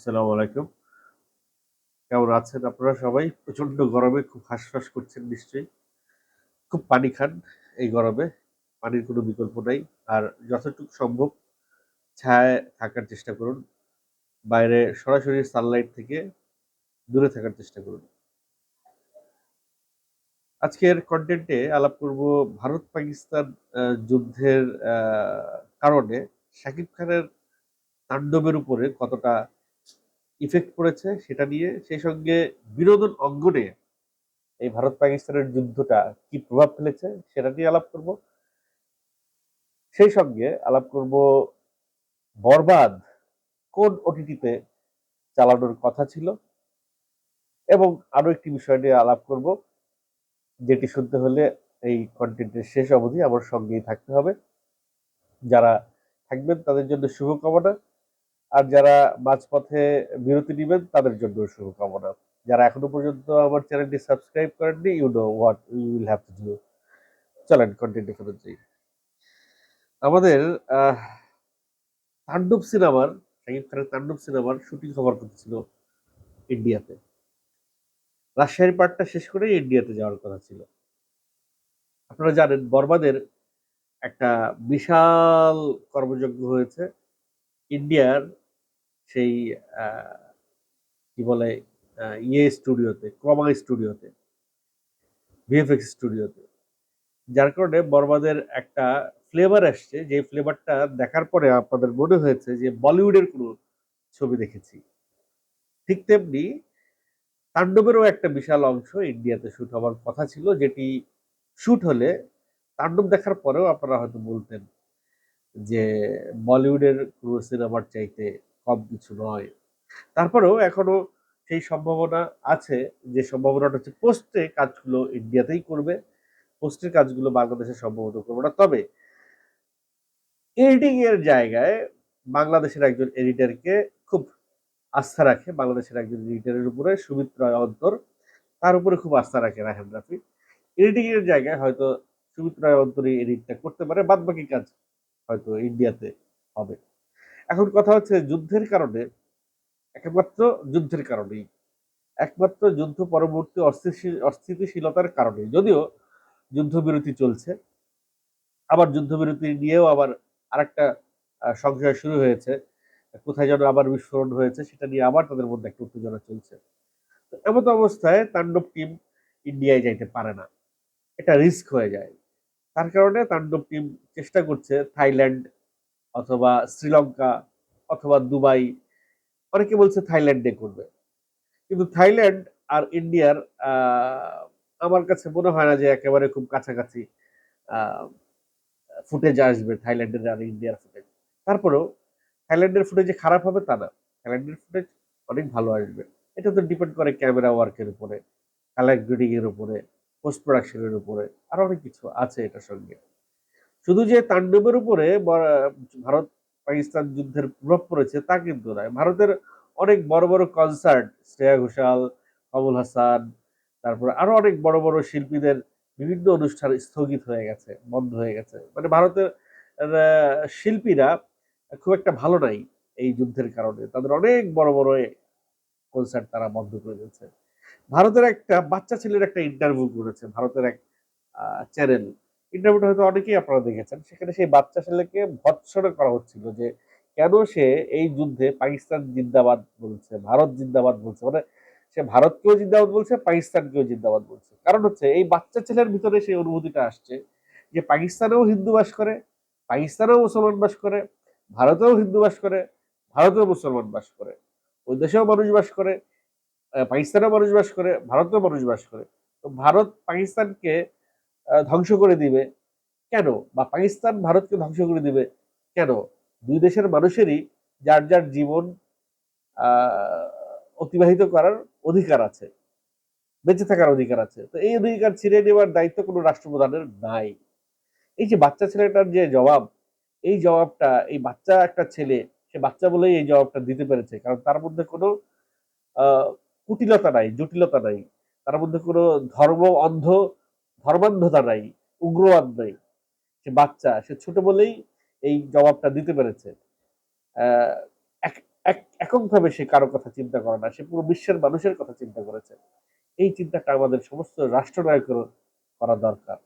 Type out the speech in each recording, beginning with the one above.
আসসালামু আলাইকুম। কেমন আছেন আপনারা সবাই? প্রচণ্ড গরমে খুব হাঁসফাঁস করছেন নিশ্চয়ই। খুব পানি খান এই গরমে, পানির কোনো বিকল্প নাই। আর যতটুকু সম্ভব ছায়ায় থাকার চেষ্টা করুন। বাইরে সরাসরি সানলাইট থেকে দূরে থাকার চেষ্টা করুন। আজকের কন্টেন্টে আলাপ করব ভারত পাকিস্তান যুদ্ধের কারণে। শাকিব খানের তাণ্ডবের উপরে কতটা ইফেক্ট পড়েছে, সেটা নিয়ে সেই সঙ্গে বিনোদন অঙ্গনে এই ভারত পাকিস্তানের যুদ্ধটা কি প্রভাব ফেলেছে, সেটা নিয়ে আলাপ করব। সেই সঙ্গে আলাপ করব বরবাদ কোন ওটিটিতে চালানোর কথা ছিল এবং আরও একটি বিষয় নিয়ে আলাপ করব, যেটি শুনতে হলে এই কন্টেন্টের শেষ অবধি আমার সঙ্গেই থাকতে হবে। যারা থাকবেন তাদের জন্য শুভকামনা। আর যারা মাঝপথে বিরতি নেবেন, তাদের জন্য শুভকামনা। যারা এখনও পর্যন্ত আমার চ্যানেলটি সাবস্ক্রাইব করেননি you know what you will have to do চলেন কন্টেন্টে ফেরত যাই। আমাদের তাণ্ডব সিনেমার, শাকিব খানের তাণ্ডব সিনেমার শুটিং কভার করতেছিল ইন্ডিয়াতে। রাজশাহীর পার্টটা শেষ করে ইন্ডিয়াতে যাওয়ার কথা ছিল। আপনারা জানেন বর্বাদের একটা বিশাল কর্মযজ্ঞ হয়েছে। ইন্ডিয়ার সেই কি বলে ইয়ে স্টুডিওতে ক্রমা স্টুডিওতে, ভিএফএক্স স্টুডিওতে। যার কারণে বর্বাদের একটা ফ্লেভার আসছে, যে ফ্লেভারটা দেখার পরে আপনাদের মনে হয়েছে যে বলিউডের কোনো ছবি দেখেছি। ঠিক তেমনি তাণ্ডবেরও একটা বিশাল অংশ ইন্ডিয়াতে শুট হওয়ার কথা ছিল, যেটি শুট হলে তাণ্ডব দেখার পরেও আপনারা হয়তো বলতেন যে বলিউডের কোনো সিনেমার চাইতে কম কিছু নয়। তারপরেও এখনও সেই সম্ভাবনা আছে যে সম্ভাবনাটা হচ্ছে পোস্টে কাজগুলো ইন্ডিয়াতেই করবে পোস্টের কাজগুলো বাংলাদেশে সম্ভবত করবে না। তবে এডিটিং এর জায়গায় বাংলাদেশের একজন এডিটরকে খুব আস্থা রাখে, বাংলাদেশের একজন এডিটরের উপরে সুমিত্রা অন্তর। তার উপরে খুব আস্থা রাখে রাহেম রাফি। এডিটিং এর জায়গায় হয়তো সুমিত্রা অন্তরই এডিটটা করতে পারে বাদ বাকি কাজ হয়তো ইন্ডিয়াতে হবে। এখন কথা হচ্ছে যুদ্ধের কারণে, একমাত্র যুদ্ধের কারণেই, একমাত্র যুদ্ধ পরবর্তী অস্থিতিশীল- অস্থিতিশীলতার কারণে যদিও যুদ্ধবিরতি চলছে, আবার যুদ্ধবিরতি নিয়েও আবার আরেকটা সংশয় শুরু হয়েছে, কোথায় যেন আবার বিস্ফোরণ হয়েছে, সেটা নিয়ে আবার তাদের মধ্যে একটা উত্তেজনা চলছে। তো এমত অবস্থায় তাণ্ডব টিম ইন্ডিয়ায় যাইতে পারে না। এটা রিস্ক হয়ে যায়। তার কারণে তাণ্ডব টিম চেষ্টা করছে থাইল্যান্ড অথবা শ্রীলঙ্কা অথবা দুবাই, অনেকে বলছে থাইল্যান্ডে করবে কিন্তু থাইল্যান্ড আর ইন্ডিয়ার আমার কাছে মনে হয় না যে একেবারে খুব কাছাকাছি ফুটেজ আসবে থাইল্যান্ডের আর ইন্ডিয়ার ফুটেজ। তারপরেও থাইল্যান্ডের ফুটেজ খারাপ হবে তা না। থাইল্যান্ডের ফুটেজ অনেক ভালো আসবে। এটা তো ডিপেন্ড করে ক্যামেরা ওয়ার্কের উপরে, কালার গ্রেডিং এর উপরে পোস্ট প্রোডাকশনের উপরে আরও অনেক কিছু আছে এটার সঙ্গে। শুধু যে তাণ্ডবের উপরে ভারত পাকিস্তান যুদ্ধের প্রভাব পড়েছে তা কিন্তু নয়। ভারতের অনেক বড় বড় কনসার্ট শ্রেয়া ঘোষাল, কমল হাসান, তারপর আরও অনেক বড় বড় শিল্পীদের বিভিন্ন অনুষ্ঠান স্থগিত হয়ে গেছে, বন্ধ হয়ে গেছে। মানে ভারতের শিল্পীরা খুব একটা ভালো নাই এই যুদ্ধের কারণে। তাদের অনেক বড় বড় কনসার্ট তারা বন্ধ করে দিয়েছে। ভারতের একটা, বাচ্চা ছেলের একটা ইন্টারভিউ করেছে, ভারতের এক চ্যানেল ইন্টারভিউটা হয়তো অনেকেই আপনারা দেখেছেন। সেখানে সেই বাচ্চা ছেলেকে ভৎসনা করা হচ্ছিল যে, কেন সে এই যুদ্ধে পাকিস্তান জিন্দাবাদ বলছে, ভারত জিন্দাবাদ বলছে? মানে সে ভারতকেও জিন্দাবাদ বলছে, পাকিস্তানকেও জিন্দাবাদ বলছে। কারণ হচ্ছে, এই বাচ্চা ছেলের ভিতরে সেই অনুভূতিটা আসছে যে, পাকিস্তানেও হিন্দু বাস করে, পাকিস্তানেও মুসলমান বাস করে, ভারতেও হিন্দু বাস করে, ভারতেও মুসলমান বাস করে, ওই দেশেও মানুষ বাস করে পাকিস্তানেও মানুষ বাস করে, ভারতেও মানুষ বাস করে। তো ভারত পাকিস্তানকে ধ্বংস করে দিবে। কেন? বা পাকিস্তান ভারতকে ধ্বংস করে দিবে। কেন? দুই দেশের মানুষেরই যার যার জীবন অতিবাহিত করার অধিকার আছে, বেঁচে থাকার অধিকার আছে। তো এই অধিকার ছিঁড়ে নেওয়ার দায়িত্ব কোনো রাষ্ট্রপ্রধানের নাই। এই যে বাচ্চা ছেলেটার যে জবাব, এই জবাবটা, এই বাচ্চা একটা ছেলে, সে বাচ্চা বলেই এই জবাবটা দিতে পেরেছে। কারণ তার মধ্যে কোনো কুটিলতা নাই, জটিলতা নাই। তার মধ্যে কোনো ধর্ম, অন্ধ ধর্মান্ধতা নাই, উগ্রবাদ নাই। সে বাচ্চা, সে ছোট বলেই এই জবাবটা দিতে পেরেছে। এককভাবে সে কারও কথা চিন্তা করে না, সে পুরো বিশ্বের মানুষের কথা চিন্তা করেছে। এই চিন্তাটা আমাদের সমস্ত রাষ্ট্রনায়কের করা দরকার।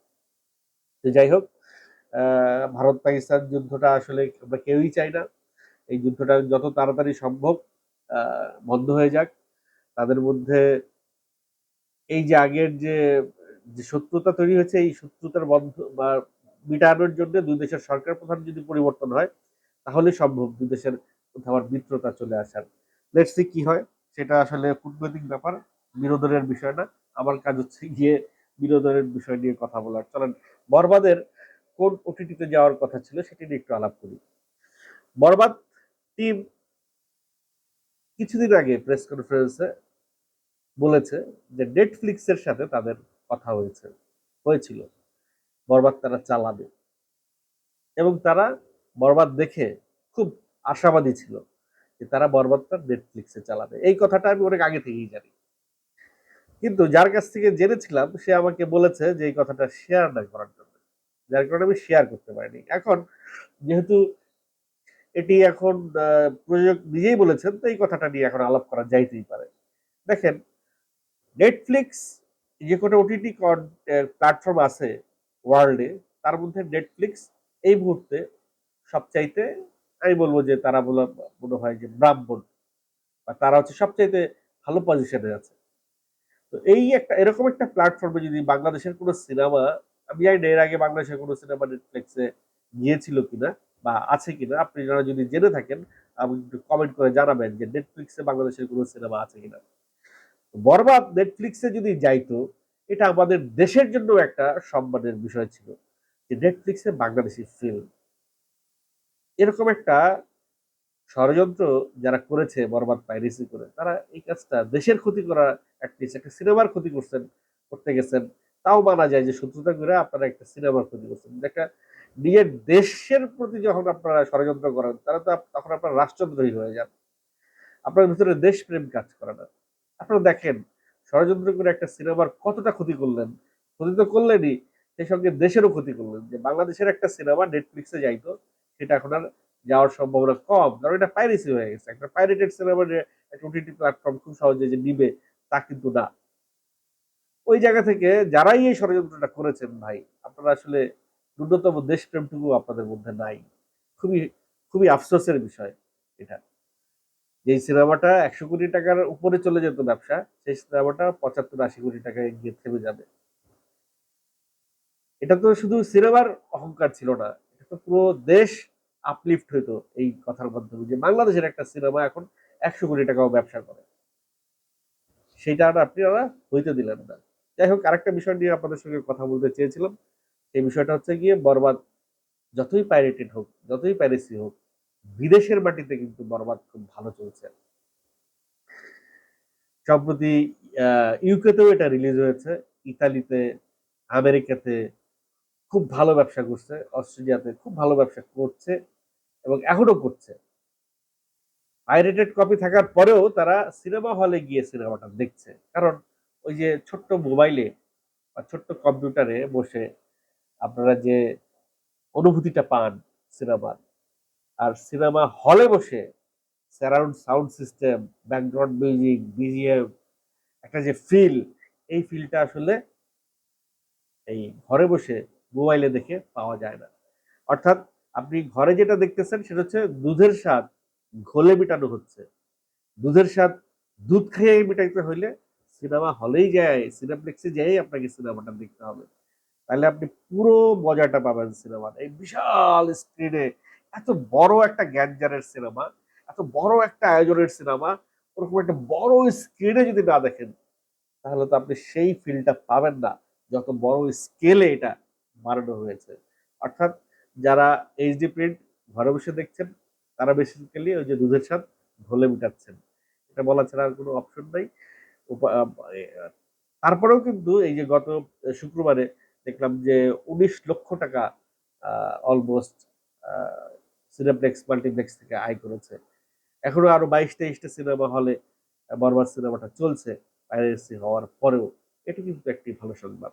যাই হোক ভারত পাকিস্তান যুদ্ধটা আসলে আমরা কেউই চাই না। এই যুদ্ধটা যত তাড়াতাড়ি সম্ভব বন্ধ হয়ে যাক। তাদের মধ্যে এই যে আগের যে যে শত্রুতা তৈরি হয়েছে, এই শত্রুতার বন্ধ বা মিটানোর জন্য দুই দেশের সরকার প্রধান যদি পরিবর্তন হয়, তাহলে সম্ভব দুই দেশের আবার মিত্রতা চলে আসার। লেটস কি হয়। সেটা আসলে কূটনৈতিক ব্যাপার বিনোদনের বিষয় না। আমার কাজ হচ্ছে গিয়ে বিনোদনের বিষয় নিয়ে কথা বলার। চলেন, বরবাদের কোন ওটিটিতে যাওয়ার কথা ছিল সেটি নিয়ে একটু আলাপ করি। বরবাদ টিম কিছুদিন আগে প্রেস কনফারেন্সে বলেছে যে নেটফ্লিক্সের সাথে তাদের কথা হয়েছে, হয়েছিল। বরবাদ তারা চালাবে। এবং তারা বরবাদ দেখে খুব আশাবাদী ছিল যে তারা বরবাদটা নেটফ্লিক্সে চালাবে। এই কথাটা আমি অনেক আগে থেকেই জানি। কিন্তু যার কাছ থেকে জেনেছিলাম, সে আমাকে বলেছে যে এই কথাটা শেয়ার না করার জন্য। যার কারণে আমি শেয়ার করতে পারিনি। এখন যেহেতু এটি এখন প্রযোজক নিজেই বলেছেন, তো এই কথাটা নিয়ে এখন আলাপ করা যাইতেই পারে। দেখেন নেটফ্লিক্স যে কোনো ওটিটি প্ল্যাটফর্ম আছে ওয়ার্ল্ডে তার মধ্যে নেটফ্লিক্স এই মুহূর্তে সবচাইতে, আমি বলব যে তারা বলে, মনে হয় যে ব্রাহ্মণ বা তারা হচ্ছে সবচাইতে ভালো পজিশনে আছে। তো এই একটা, এরকম একটা প্ল্যাটফর্মে যদি বাংলাদেশের কোনো সিনেমা আমি জানি না, এর আগে বাংলাদেশের কোনো সিনেমা নেটফ্লিক্সে গিয়েছিল কিনা বা আছে কিনা আপনি যারা যদি জেনে থাকেন আপনি একটু কমেন্ট করে জানাবেন যে নেটফ্লিক্সে বাংলাদেশের কোনো সিনেমা আছে কিনা। বরবাদ নেটফ্লিক্সে যদি যাইতো, এটা আমাদের দেশের জন্য একটা সম্মানের বিষয় ছিল যে নেটফ্লিক্সে বাংলাদেশি ফিল্ম এরকম একটা ষড়যন্ত্র যারা করেছে, বরবাদ পাইরেসি করে, তারা এই কাজটা দেশের ক্ষতি করা অ্যাটলিস্ট একটা সিনেমার ক্ষতি করছেন, করতে গেছেন। তাও মানা যায় যে শত্রুতা করে আপনারা একটা সিনেমার ক্ষতি করছেন। একটা নিজের দেশের প্রতি যখন আপনারা ষড়যন্ত্র করেন, তারা তো তখন আপনারা রাষ্ট্রদ্রোহী হয়ে যান। আপনার ভিতরে দেশপ্রেম কাজ করে না। আপনারা দেখেন, ষড়যন্ত্র করে একটা সিনেমার কতটা ক্ষতি করলেন? ক্ষতি তো করলেনই, সেই সঙ্গে দেশেরও ক্ষতি করলেন। যে বাংলাদেশের একটা সিনেমা নেটফ্লিক্সে যাইতো, সেটা এখন আর যাওয়ার সম্ভাবনা কম। কারণ এটা পাইরেসি হয়ে গেছে। একটা পাইরেটেড সিনেমা একটা ওটিটি প্ল্যাটফর্ম খুব সহজে যে নিবে তা কিন্তু না। ওই জায়গা থেকে যারাই এই ষড়যন্ত্রটা করেছেন ভাই, আপনারা আসলে ন্যূনতম দেশপ্রেমটুকু আপনাদের মধ্যে নাই। খুবই খুবই আফসোসের বিষয় এটা। যেই সিনেমাটা একশো কোটি টাকার উপরে চলে যেত ব্যবসা, সেই সিনেমাটা পঁচাত্তর আশি কোটি টাকায় গিয়ে থেমে যাবে। এটা তো শুধু সিনেমার অহংকার ছিল না, এটা তো পুরো দেশ আপলিফট হইতো এই কথার মাধ্যমে যে বাংলাদেশের একটা সিনেমা এখন একশো কোটি টাকাও ব্যবসা করে। সেইটা আর আপনারা হইতে দিলেন না। যাই হোক, আরেকটা বিষয় নিয়ে আপনাদের সঙ্গে কথা বলতে চেয়েছিলাম। সেই বিষয়টা হচ্ছে গিয়ে বরবাদ, যতই পাইরেটেড হোক, যতই প্যারেসি হোক বিদেশের মাটিতে কিন্তু বরবাদ খুব ভালো চলছে। সম্প্রতি ইউকেতেও এটা রিলিজ হয়েছে। ইতালিতে, আমেরিকাতে খুব ভালো ব্যবসা করছে। অস্ট্রেলিয়াতে খুব ভালো ব্যবসা করছে এবং এখনও করছে। পাইরেটেড কপি থাকার পরেও তারা সিনেমা হলে গিয়ে সিনেমাটা দেখছে। কারণ ওই যে ছোট্ট মোবাইলে বা ছোট্ট কম্পিউটারে বসে আপনারা যে অনুভূতিটা পান সিনেমার আর সিনেমা হলে বসে surround sound system background music BGM একটা যে ফিল এই ফিলটা আসলে এই ঘরে বসে মোবাইলে দেখে পাওয়া যায় না। অর্থাৎ আপনি ঘরে যেটা দেখতেছেন সেটা হচ্ছে দুধের স্বাদ ঘোলে মেটানো হচ্ছে। দুধের স্বাদ দুধ খেয়ে মেটাইতে হইলে সিনেমা হলেই যায় সিনেপ্লেক্সে যেয়েই আপনাকে সিনেমাটা দেখতে হবে। তাহলে আপনি পুরো মজাটা পাবেন সিনেমার। এই বিশাল স্ক্রিনে এত বড় একটা গ্যাঞ্জারের সিনেমা, এত বড় একটা আয়োজনের সিনেমা, ওরকম একটা বড় স্ক্রিনে যদি না দেখেন, তাহলে তো আপনি সেই ফিলটা পাবেন না, যত বড় স্কেলে এটা বানানো হয়েছে। অর্থাৎ যারা এইচডি প্রিন্ট ঘরে বসে দেখছেন, তারা বেসিক্যালি ওই যে দুধের স্বাদ ঘোলে মিটাচ্ছেন। এটা বলা ছাড়া আর কোনো অপশন নাই। তারপরেও কিন্তু এই যে গত শুক্রবারে দেখলাম যে উনিশ লক্ষ টাকা অলমোস্ট সিনেপ্লেক্স, মাল্টিপ্লেক্স থেকে আয় করেছে। এখনও আরও বাইশ তেইশটা সিনেমা হলে বরবার সিনেমাটা চলছে পাইরেসি হওয়ার পরেও। এটি কিন্তু একটি ভালো সংবাদ।